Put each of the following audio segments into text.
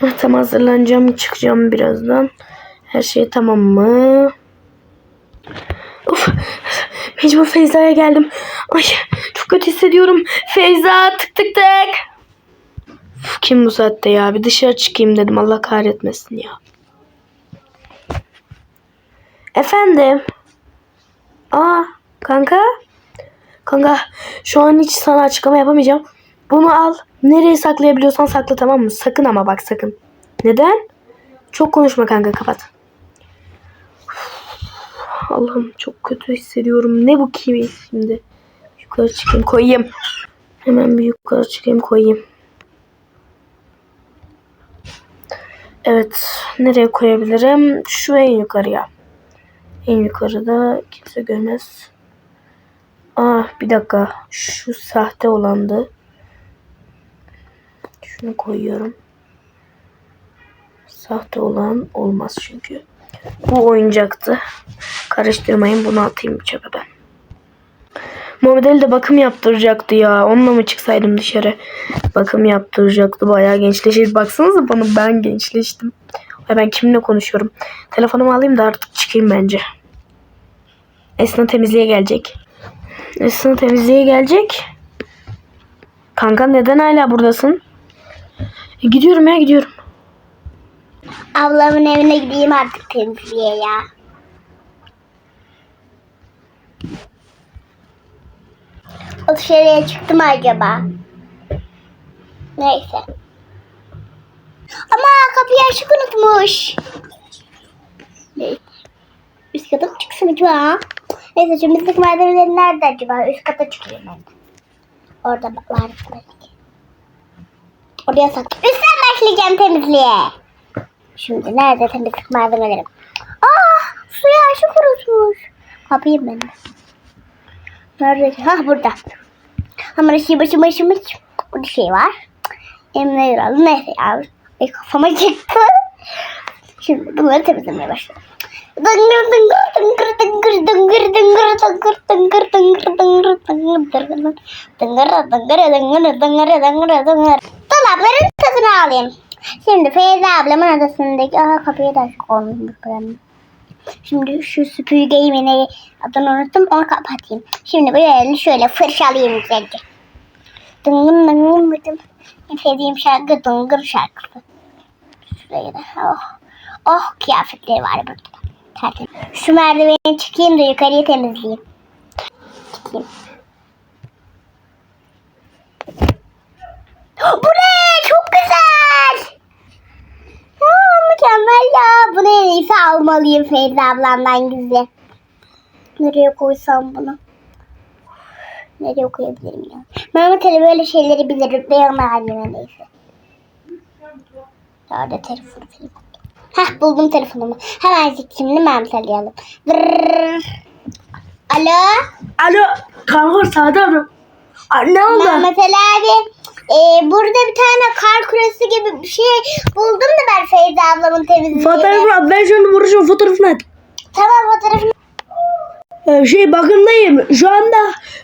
Hah, tam hazırlanacağım. Çıkacağım birazdan. Her şey tamam mı? Uf. Mecbur Feyza'ya geldim. Ay çok kötü hissediyorum. Feyza tık tık tık. Uf, kim bu saatte ya? Bir dışarı çıkayım dedim. Allah kahretmesin ya. Efendim? Aa kanka? Kanka şu an hiç sana açıklama yapamayacağım. Bunu al. Nereye saklayabiliyorsan sakla tamam mı? Sakın ama bak sakın. Neden? Çok konuşma kanka kapat. Allah'ım çok kötü hissediyorum. Ne bu kivi şimdi? Yukarı çıkayım koyayım. Hemen bir yukarı çıkayım koyayım. Evet. Nereye koyabilirim? Şu en yukarıya. En yukarıda kimse görmez. Ah bir dakika. Şu sahte olandı. Şunu koyuyorum. Sahte olan olmaz çünkü. Bu oyuncaktı. Karıştırmayın bunu atayım çöpe ben. Ali de bakım yaptıracaktı ya. Onunla mı çıksaydım dışarı? Bakım yaptıracaktı. Bayağı gençleşir. Baksanıza bana ben gençleştim. Ay ben kiminle konuşuyorum? Telefonumu alayım da artık çıkayım bence. Esna temizliğe gelecek. Esna temizliğe gelecek. Kanka neden hala buradasın? E, gidiyorum ya gidiyorum. Ablamın evine gideyim artık temizliğe ya. O dışarıya çıktı mı acaba? Neyse. Ama kapıyı açık unutmuş. Neyse. Üst kata mı çıksın acaba? Neyse temizlik malzemeleri nerede acaba? Üst kata çıkayım ben. Orada var belki. Oraya sak. Üstten başlayacağım temizliğe. Şimdi nerede temizlik malzemelerim? Aa, suya aşı kurutmuş. Kapayım ben de. Nerede? Hah burada. Ama şey başım başım hiç. Burada şey var. Emre Yuralı neyse ya. Ay kafama çıktı. Şimdi bunları temizlemeye başladım. Dıngır dıngır dıngır dıngır dıngır dıngır dıngır dıngır dıngır dıngır dıngır dıngır dıngır dıngır dıngır dıngır dıngır Dolapların tadını alayım. Şimdi Feyza ablamın odasındaki aha kapıyı da açık. Şimdi şu süpürgeyi yine adını unuttum onu kapatayım. Şimdi böyle şöyle fırçalayayım güzelce. Dıngın dıngın. En sevdiğim şarkı dıngır şarkısı. Şuraya da oh. Oh kıyafetleri var burada. Tertemiz. Şu merdiveni çıkayım da yukarıyı temizleyeyim. Çıkayım. Bu ne? Çok güzel. Aa, mükemmel iyisi almalıyım Feyza ablamdan gizli. Nereye koysam bunu? Nereye koyabilirim ya? Mehmet Ali böyle şeyleri bilir. Beyan anneme neyse. Orada telefonu falan. Hah buldum telefonumu. Hemen şimdi. Dırrrr. Alo? Alo kanka sağda mı? Aa, Ne oldu? Mehmet Ali abi. E, burada bir tane kar küresi gibi bir şey buldum da ben Feyza ablamın temizliğine. Fotoğrafını at. Ben şimdi vuracağım fotoğrafını at. Tamam fotoğrafını. Ee, şey bakımdayım. Şu anda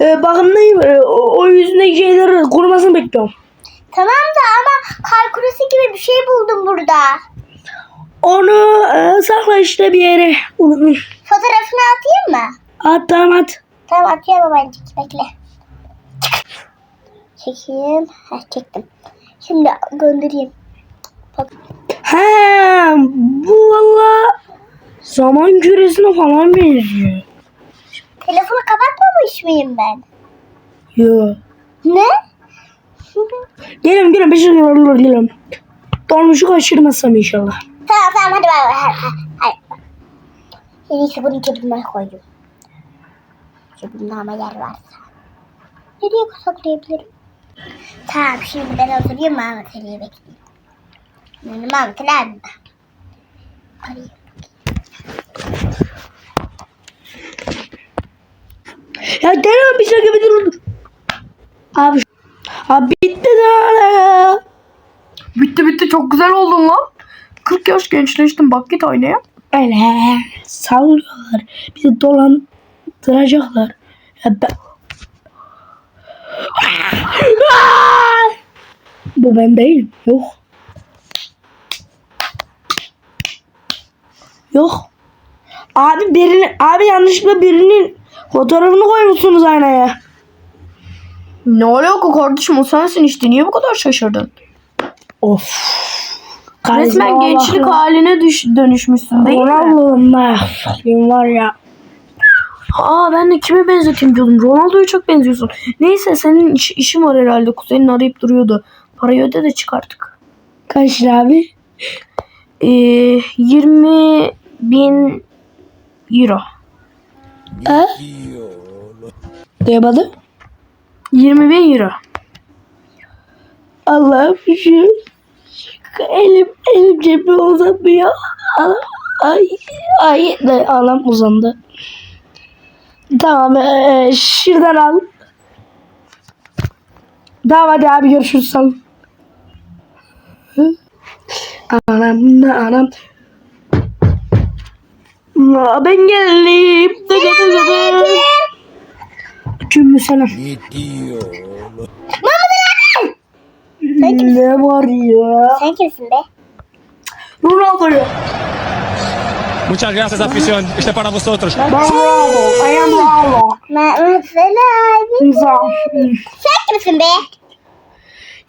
e, bakımdayım. E, o, o yüzündeki şeyleri kurumasını bekliyorum. Tamam da ama kar küresi gibi bir şey buldum burada. Onu e, sakla işte bir yere. Fotoğrafını atayım mı? At tamam at. Tamam atıyorum babacık bekle. Çekeyim. Heh, çektim. Şimdi göndereyim. Bak. He bu valla zaman küresine falan benziyor. Telefonu kapatmamış mıyım ben? Yo. Ne? Geliyorum geliyorum. Beşik olur geliyorum. Dolmuşu kaçırmazsam inşallah. Tamam tamam hadi bay bay. Hayır. En iyisi bunu cebime koyayım. Cebimde ama yer varsa. Nereye saklayabilirim? Tamam şimdi ben oturayım Mehmet Ali'yi bekleyeyim. Yani Mehmet Ali abi. Arayayım. Ya geliyorum bir şey gibi dur. Abi. Abi bitti daha ya. Bitti bitti çok güzel oldun lan. 40 yaş gençleştim bak git aynaya. Öyle sallıyorlar. Bizi dolandıracaklar. Ya ben... Bu ben değil. Yok. Yok. Abi birini abi yanlışlıkla birinin fotoğrafını koymuşsunuz aynaya. Ne oluyor ki kardeşim o sensin işte niye bu kadar şaşırdın? Of. Resmen gençlik haline düş dönüşmüşsün değil mi? Allah'ım ah. ben var ya. Aa ben de kime benzeteyim diyordum. Ronaldo'ya çok benziyorsun. Neyse senin iş, işin var herhalde. Kuzenin arayıp duruyordu. Parayı öde de çıkarttık. Kaç lira abi? Ee, 20 bin euro. Ha? Duyamadım. 20 bin euro. Allah'ım şu elim elim cebime uzanmıyor. Ay, ay, ay ne, anam uzandı. Tamam ee, şuradan al. Tamam hadi abi görüşürüz. Hı? Anam ne anam. Ben geldim. Cümle selam. Ne var ya? Sen kimsin be? Ronaldo'yu. Muchas gracias, afición. Este es para vosotros. Ronaldo. I am abi. Sen kimsin be?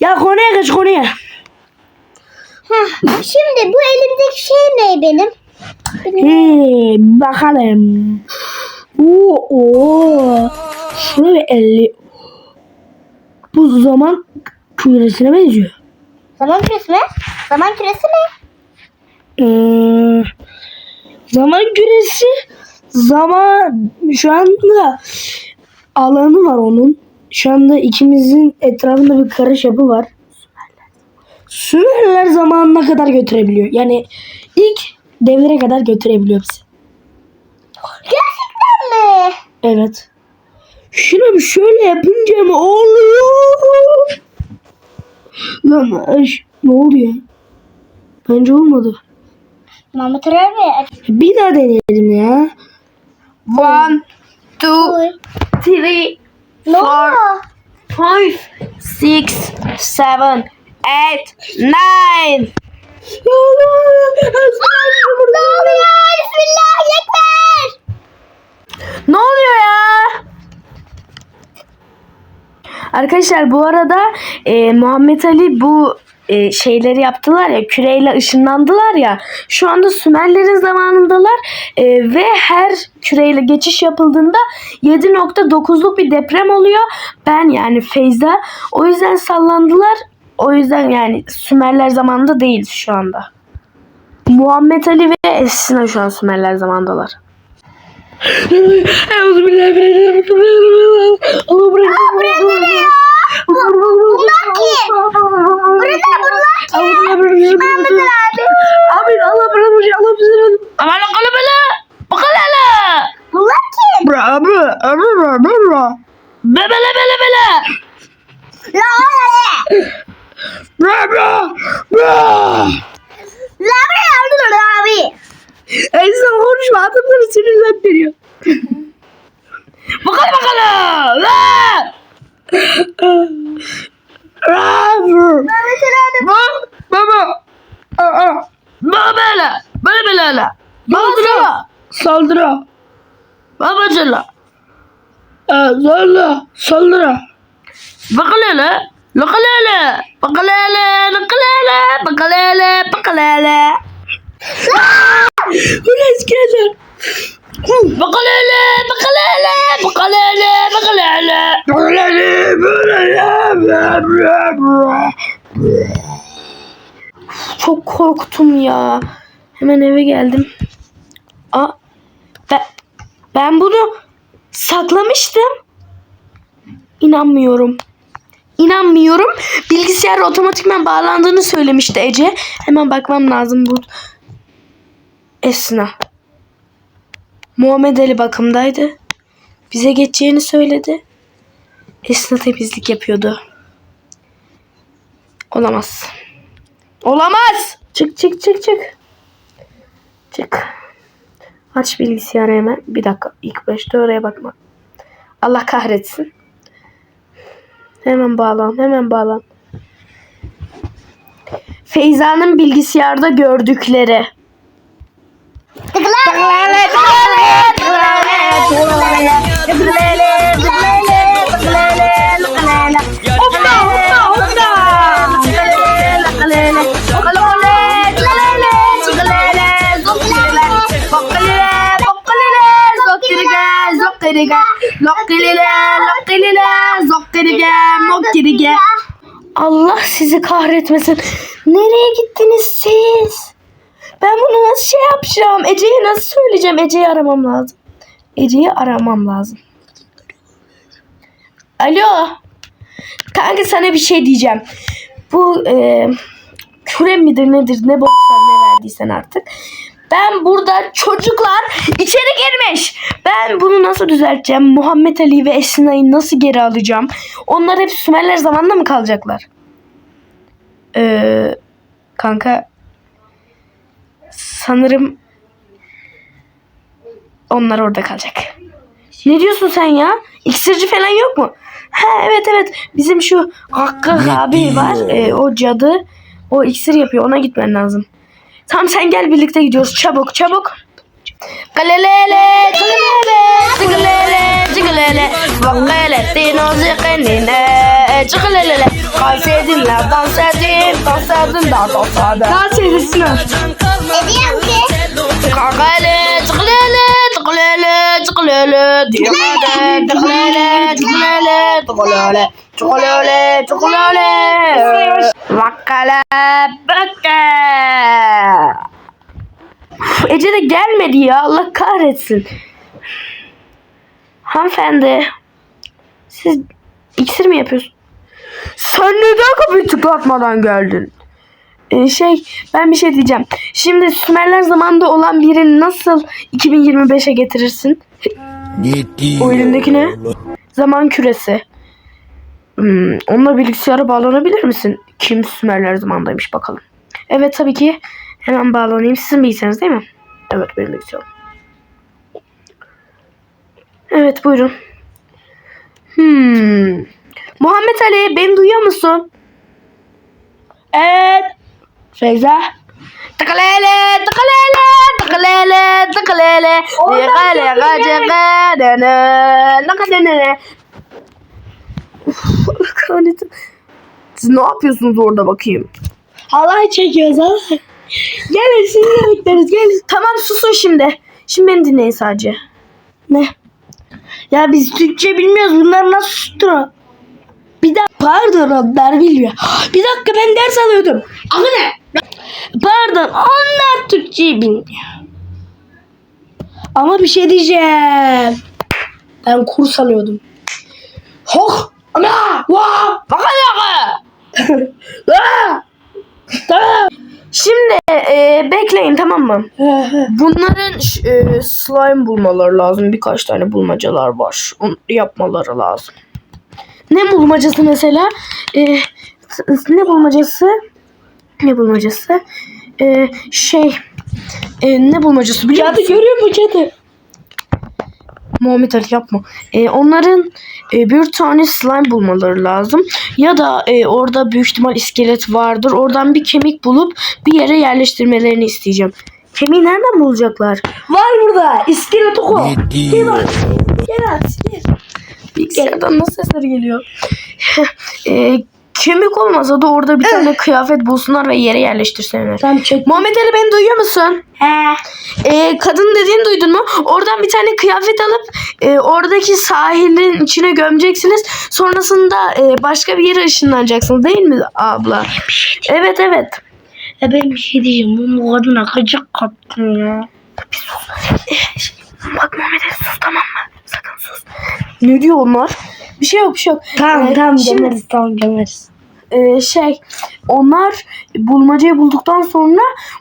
Ya konuya geç konuya. Hah, şimdi bu elimdeki şey ne benim? Hey, bakalım. Oo, oo. Şuna bir elli. Bu zaman küresine benziyor. Zaman küresi mi? Zaman küresi mi? Ee, zaman küresi zaman şu anda alanı var onun. Şu anda ikimizin etrafında bir karış yapı var. Sümerler zamanına kadar götürebiliyor. Yani ilk devlere kadar götürebiliyor bizi. Gerçekten mi? Evet. Bir şöyle yapınca mı oluyor? Lan ne oldu ya? Bence olmadı. Mahmut abi. Bir daha deneyelim ya. One, two, three, oldu? five, six, seven, eight, nine. Ne oluyor? Bismillah ekber. Ne oluyor ya? Arkadaşlar bu arada e, Muhammed Ali bu e, şeyleri yaptılar ya küreyle ışınlandılar ya şu anda Sümerlerin zamanındalar e, ve her küreyle geçiş yapıldığında 7.9'luk bir deprem oluyor. Ben yani Feyza o yüzden sallandılar. O yüzden yani Sümerler zamanında değil şu anda. Muhammed Ali ve Esina şu an Sümerler zamandalar. Bebele bele bele! La la Bra bra. Bra. la la la abi. Sen konuşma adamları sinirlendiriyor. Bakalım bakalım! Bravo. Mahmut abi. Baba. Baba. Aa. Baba! Bele bele hele! Babacıla! Saldırı. Babacıla! Saldırı. Saldırı. Bakalım hele! Bakalım hele! Bakalım hele! Hele! Hele! Ulan iskeletler. Bakalım hele! Bakalım hele! Bakalım hele! Bakalım hele! Çok korktum ya. Hemen eve geldim. Aa, ben, ben bunu saklamıştım. İnanmıyorum. İnanmıyorum. Bilgisayar otomatikman bağlandığını söylemişti Ece. Hemen bakmam lazım bu. Esna. Muhammed Ali bakımdaydı. Bize geçeceğini söyledi. Esna temizlik yapıyordu. Olamaz. Olamaz. Çık çık çık çık. Çık. Aç bilgisayarı hemen. Bir dakika. İlk başta oraya bakma. Allah kahretsin. Hemen bağlan. Hemen bağlan. Feyza'nın bilgisayarda gördükleri. Allah sizi kahretmesin. Nereye gittiniz siz? Ben bunu nasıl şey yapacağım? Ece'ye nasıl söyleyeceğim? Ece'yi aramam lazım. Ece'yi aramam lazım. Alo. Kanka sana bir şey diyeceğim. Bu e, küre midir nedir ne boksan ne verdiysen artık. Ben burada çocuklar içeri girmiş. Ben bunu nasıl düzelteceğim? Muhammed Ali ve Esina'yı nasıl geri alacağım? Onlar hep Sümerler zamanında mı kalacaklar? Ee, kanka sanırım onlar orada kalacak. Ne diyorsun sen ya? İksirci falan yok mu? Ha evet evet. Bizim şu Hakkı abi var. Ee, o cadı. O iksir yapıyor. Ona gitmen lazım. Tamam sen gel birlikte gidiyoruz. Çabuk çabuk. Galelele, galelele, cigalele, cigalele, vakale, tino zikenine, cigalele, dans edinler, dans edin, dans edin, dans edin. Dans edesin ha. Ediyorum ki. Cigalele, diyemede, cigalele, cigalele, cigalele, cigalele, cigalele, vakale, bökke. Uf, Ece de gelmedi ya. Allah kahretsin. Hanımefendi. Siz iksir mi yapıyorsunuz? Sen neden kapıyı tıklatmadan geldin? Ee, şey ben bir şey diyeceğim. Şimdi Sümerler zamanında olan birini nasıl 2025'e getirirsin? O elindeki ne? Zaman küresi. Hmm, onunla bilgisayara bağlanabilir misin? Kim Sümerler zamanındaymış bakalım. Evet tabii ki. Hemen bağlanayım. Sizin bilgisayarınız değil mi? Evet benim bilgisayarım. Evet buyurun. Hmm. Muhammed Ali beni duyuyor musun? Evet. Feyza. Tıkılele, tıkılele, tıkılele, tıkılele. Tıkılele, gacıkadene, nakadene. Uf, kahretsin. Siz ne yapıyorsunuz orada bakayım? Halay çekiyoruz ha. Gelin sizi bekleriz gelin. Tamam susun şimdi. Şimdi beni dinleyin sadece. Ne? Ya biz Türkçe bilmiyoruz. Bunları nasıl susturalım? Bir dakika. Pardon onlar bilmiyor. Bir dakika ben ders alıyordum. Ama ne? Pardon onlar Türkçeyi bilmiyor. Ama bir şey diyeceğim. Ben kurs alıyordum. Hoh! Ana! Bakana! Tamam. Şimdi e, bekleyin tamam mı? Bunların e, slime bulmaları lazım. Birkaç tane bulmacalar var. Onu yapmaları lazım. Ne bulmacası mesela? E, ne bulmacası? Ne bulmacası? E, şey e, ne bulmacası biliyor Cadı musun? görüyor musun cadı? Muhammed Ali yapma. E, onların e, bir tane slime bulmaları lazım. Ya da e, orada büyük ihtimal iskelet vardır. Oradan bir kemik bulup bir yere yerleştirmelerini isteyeceğim. Kemiği nereden bulacaklar? Var burada. İskelet oku. Gel bak. Gel at. Gel. Bilgisayardan nasıl sesler geliyor? e, kemik olmasa da orada bir tane kıyafet bulsunlar ve yere yerleştirsinler. Tamam çek. Muhammed Ali beni duyuyor musun? He. E, kadın dediğini duydun mu? Oradan bir tane kıyafet alıp e, oradaki sahilin içine gömeceksiniz. Sonrasında e, başka bir yere ışınlanacaksınız değil mi abla? Evet evet. Ya ben bir şey diyeceğim. Bu kadına gıcık kaptım ya. Bak Muhammed Ali sus tamam mı? Sakın sus. Ne diyor onlar? Bir şey yok bir şey yok. Tamam Ee, tamam şimdi- gömeriz tamam gömeriz. E, şey onlar bulmacayı bulduktan sonra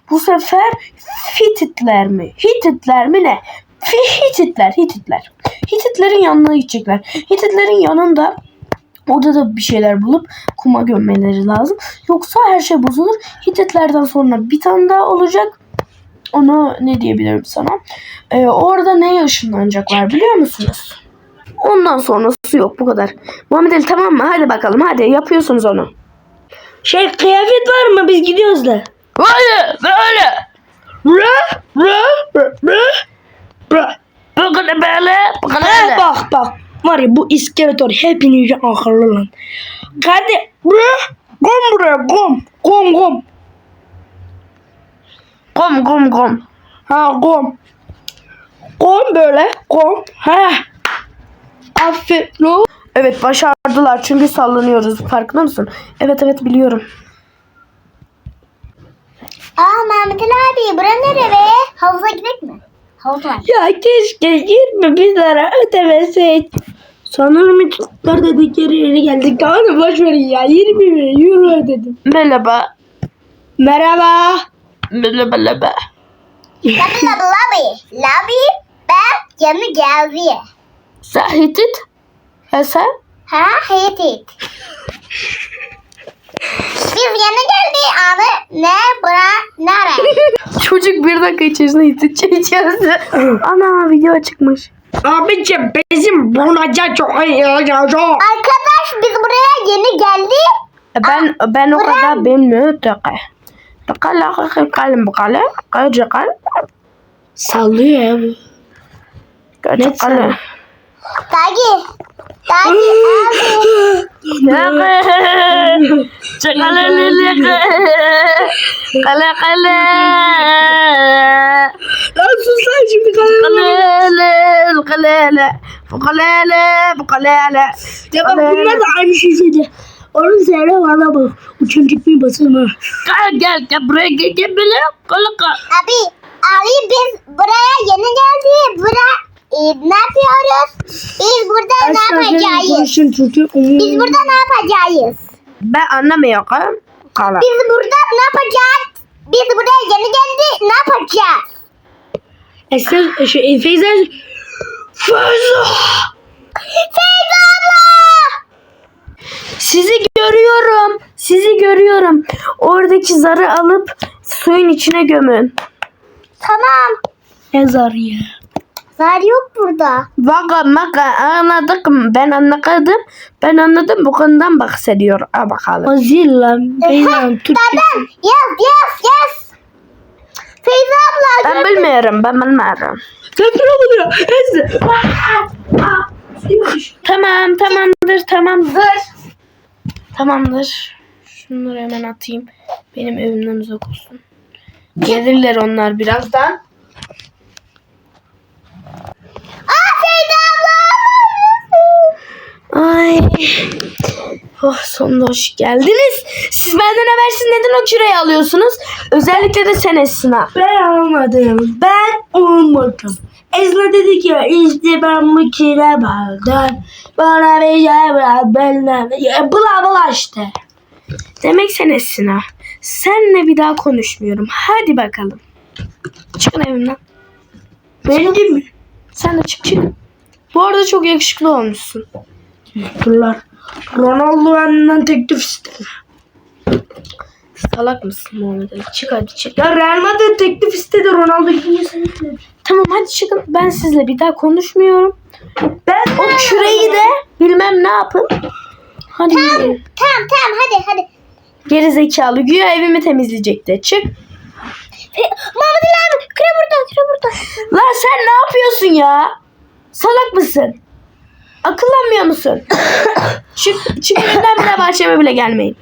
bu sefer Hititler mi? Hititler mi ne? Hititler, Hititler. Hititlerin yanına gidecekler. Hititlerin yanında orada da bir şeyler bulup kuma gömmeleri lazım. Yoksa her şey bozulur. Hititlerden sonra bir tane daha olacak. Onu ne diyebilirim sana? Ee, orada neye ışınlanacaklar biliyor musunuz? Ondan sonrası yok bu kadar. Muhammed Ali tamam mı? Hadi bakalım hadi yapıyorsunuz onu. Şey kıyafet var mı? Biz gidiyoruz da. Böyle böyle. Bra, bra, bra, bra, bra. Bakın böyle. Bakın He, böyle. bak bak. Var ya bu iskeletor hepinize akıllı lan. Hadi bra, kom buraya kom. Kom kom. Kom kom kom. Ha kom. Kom böyle kom. Ha. Aferin. Evet başardılar çünkü sallanıyoruz. Farkında mısın? Evet evet biliyorum. Aa Mehmet Ali abi bura nere be? Havuza gidelim mi? Havuz var. Ya keşke 20 bin lira ödemeseydik. Sanırım çocuklar dedikleri yere geldik. Tamam mı? Boş verin ya. 20 bin euro ödedim. Merhaba. Merhaba. Merhaba merhaba. Labi labi. Labi ben yeni geldi. Sahitit. Ha sen? Ha heyet. Biz yeni geldi abi. Ne bura nere? Çocuk bir dakika içerisinde içerisinde. Ana video çıkmış. Abicim bizim bunaca çok iyi olacak. Arkadaş biz buraya yeni geldi. E, Ben ben o kadar bilmiyorum. Bakala kalem bakala. Kaç kal. Sallıyor ya bu. Kaç Ne kal. Dagi. Dagi abi. Kale kale. Lan sus lan şimdi Kalele. Kalele. Kalele. Kalele. Ya bak bunlar da aynı şey söylüyor. Onun zerre bana bak. Uçuncuk bir basın ha. Gel gel gel buraya gel gel böyle. Kala kal. Abi, abi biz buraya yeni geldi. Bura e, ne yapıyoruz? Biz burada ne yapacağız? Biz burada ne yapacağız? Ben anlamıyorum. Kala. Biz burada ne yapacağız? Biz buraya yeni geldi. Ne yapacağız? Esra, şu e, Feyza. Feyza. Feyza abla! Sizi görüyorum. Sizi görüyorum. Oradaki zarı alıp suyun içine gömün. Tamam. Ezar ya. Zar yok burada. Vaka maka anladık mı? Ben anladım. Ben anladım. Bu konudan bahsediyor. Ha bakalım. Azil lan. Feyza Türkçe. Dadan. Yes, yes, yes. Feyza abla. Ben bilmiyorum. Ben bilmiyorum. Deprem oluyor. Ezra. Tamam tamamdır tamamdır. Tamamdır. Şunları hemen atayım. Benim evimden uzak olsun. Gelirler onlar birazdan. Ay. Oh sonunda hoş geldiniz. Siz benden habersiz neden o küreyi alıyorsunuz? Özellikle de sen Esna. Ben almadım. Ben olmadım. Ezra dedi ki işte ben bu kire baldan. Bana bir şey bırak. Ya, Bla bla işte. Demek sen Esna. Senle bir daha konuşmuyorum. Hadi bakalım. Çıkın evimden. Benim gibi. Sen de çık çık. Bu arada çok yakışıklı olmuşsun. Bunlar. Ronaldo benden teklif istedi. Salak mısın Muhammed Ali? Çık hadi çık. Ya Real Madrid teklif istedi Ronaldo sene istedi. Tamam hadi çıkın. Ben sizle bir daha konuşmuyorum. Ben O küreyi de bilmem ne yapın. Hadi yürüyün. Tamam tamam hadi hadi. Geri zekalı. Güya evimi temizleyecekti. Çık. Mehmet Ali abi. Kire burada kire burada. Lan sen ne yapıyorsun ya? Salak mısın? Akıllanmıyor musun? çık, çık bir daha bahçeme bile gelmeyin.